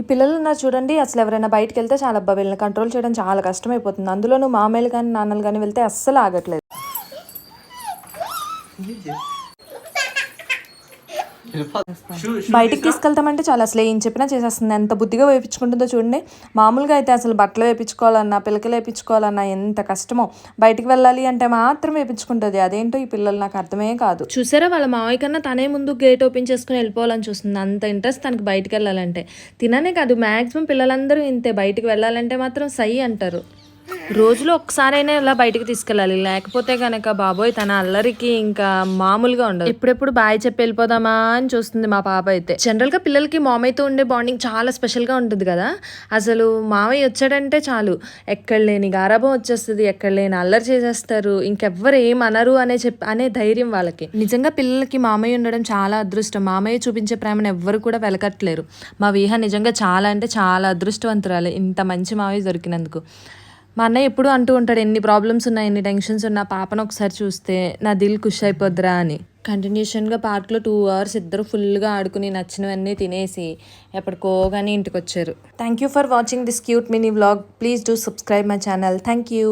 ఈ పిల్లలు ఉన్నారు చూడండి అసలు ఎవరైనా బయటకు వెళ్తే చాలా అబ్బా వీళ్ళని కంట్రోల్ చేయడం చాలా కష్టమైపోతుంది. అందులోనూ మామయ్యలు కానీ నాన్నలు కానీ వెళ్తే అస్సలు ఆగట్లేదు. బయటికి తీసుకెళ్తామంటే చాలా అసలు ఏం చెప్పినా చేసేస్తుంది. ఎంత బుద్ధిగా వేయించుకుంటుందో చూడండి. మామూలుగా అయితే అసలు బట్టలు వేయించుకోవాలన్నా పిల్లకలు వేయించుకోవాలన్నా ఎంత కష్టమో. బయటికి వెళ్ళాలి అంటే మాత్రం వేయించుకుంటుంది అదేంటో ఈ పిల్లలు నాకు అర్థమే కాదు. చూసారా వాళ్ళ మావయ్య కన్నా తనే ముందు గేట్ ఓపెన్ చేసుకుని వెళ్ళిపోవాలని చూస్తుంది. అంత ఇంట్రెస్ట్ తనకి బయటికి వెళ్ళాలంటే. తిననే కాదు మాక్సిమం పిల్లలందరూ ఇంతే. బయటికి వెళ్ళాలంటే మాత్రం సై అంటారు. రోజులో ఒక్కసారైనా ఇలా బయటికి తీసుకెళ్ళాలి. లేకపోతే కనుక బాబోయ్ తన అల్లరికి ఇంకా మామూలుగా ఉండదు. ఎప్పుడెప్పుడు బాయ్ చెప్పి వెళ్ళిపోదామా అని చూస్తుంది మా పాప అయితే. జనరల్గా పిల్లలకి మామయ్యతో ఉండే బాండింగ్ చాలా స్పెషల్గా ఉంటుంది కదా. అసలు మామయ్య వచ్చాడంటే చాలు. ఎక్కడ లేని గారాభం వచ్చేస్తుంది ఎక్కడ లేని అల్లరి చేసేస్తారు ఇంకెవ్వరు ఏం అనరు అనే చెప్పి అనే ధైర్యం వాళ్ళకి. నిజంగా పిల్లలకి మామయ్య ఉండడం చాలా అదృష్టం. మామయ్య చూపించే ప్రేమను ఎవ్వరు కూడా వెలకట్లేరు మా వీహ నిజంగా చాలా అంటే చాలా అదృష్టవంతురాలే. ఇంత మంచి మామయ్య దొరికినందుకు. మా అన్నయ్య ఎప్పుడు అంటూ ఉంటాడు ఎన్ని ప్రాబ్లమ్స్ ఉన్నా ఎన్ని టెన్షన్స్ ఉన్నా పాపను ఒకసారి చూస్తే నా దిల్ ఖుష్ అయిపోద్దిరా అని. కంటిన్యూషన్గా పార్క్లో టూ అవర్స్ ఇద్దరు ఫుల్గా ఆడుకుని నచ్చినవన్నీ తినేసి ఎప్పటికో కానీ ఇంటికి వచ్చారు thank you for watching this cute mini vlog please do subscribe my channel thank you